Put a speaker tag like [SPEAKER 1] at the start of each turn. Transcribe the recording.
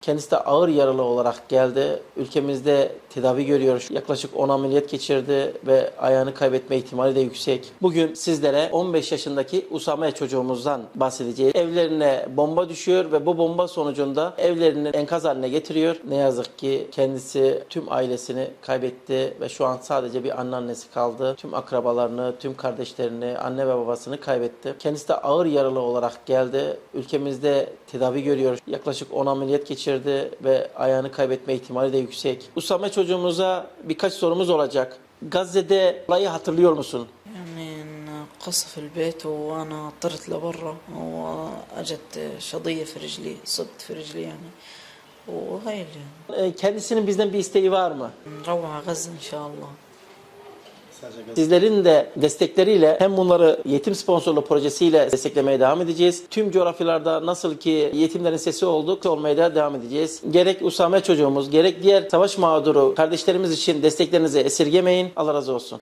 [SPEAKER 1] Kendisi de ağır yaralı olarak geldi. Ülkemizde tedavi görüyor. Yaklaşık 10 ameliyat geçirdi ve ayağını kaybetme ihtimali de yüksek. Bugün sizlere 15 yaşındaki Usame çocuğumuzdan bahsedeceğiz. Evlerine bomba düşüyor ve bu bomba sonucunda evlerini enkaz haline getiriyor. Ne yazık ki kendisi tüm ailesini kaybetti ve şu an sadece bir anneannesi kaldı. Tüm akrabalarını, tüm kardeşlerini, anne ve babasını kaybetti. Kendisi de ağır yaralı olarak geldi. Ülkemizde tedavi görüyor. Yaklaşık 10 ameliyat geçirdi ve ayağını kaybetme ihtimali de yüksek. Usame çocuğumuza birkaç sorumuz olacak. Gazze'de olayı hatırlıyor musun?
[SPEAKER 2] يعني انقص في البيت وانا طرت لبرا واجت شظيه في رجلي صبت في رجلي يعني وهاي اللي
[SPEAKER 1] Ee, Kendisinin bizden bir isteği var mı?
[SPEAKER 2] نروح على غزه ان شاء الله
[SPEAKER 1] Sizlerin de destekleriyle hem bunları yetim sponsorlu projesiyle desteklemeye devam edeceğiz. Tüm coğrafyalarda nasıl ki yetimlerin sesi olduk olmaya da devam edeceğiz. Gerek Usame çocuğumuz gerek diğer savaş mağduru kardeşlerimiz için desteklerinizi esirgemeyin. Allah razı olsun.